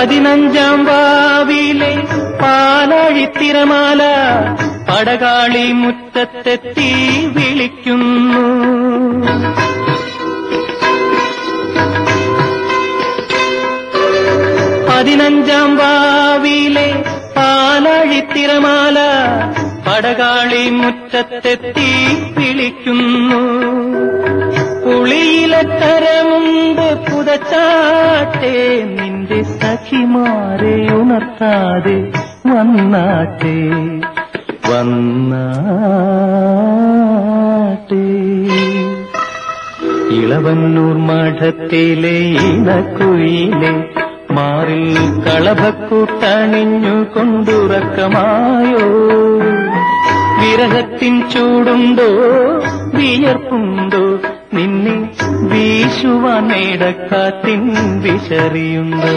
പതിനഞ്ചാം വാവിലെ പാലാഴിത്തിരമാല പടകാളി മുറ്റത്തെത്തി വിളിക്കുന്നു. പതിനഞ്ചാം വാവിലെ പാലാഴിത്തിരമാല പടകാളി മുറ്റത്തെത്തി വിളിക്കുന്നു. പുതച്ചാട്ടെ നിന്റെ സഖിമാരെ ഉണർത്താതെ വന്നാട്ടെ. വന്നാട്ടെ. ഇളവന്നൂർ മഠത്തിലെ ഇണക്കുയിലെ മാറിൽ കളഭക്കൂട്ടണിഞ്ഞു കൊണ്ടുറക്കമായോ? വിരഹത്തിൻ ചൂടുണ്ടോ വിയർപ്പുണ്ടോ? നിന്നെ വീശുവാൻ നേടക്കാത്തിൻ വിശറിയുണ്ടോ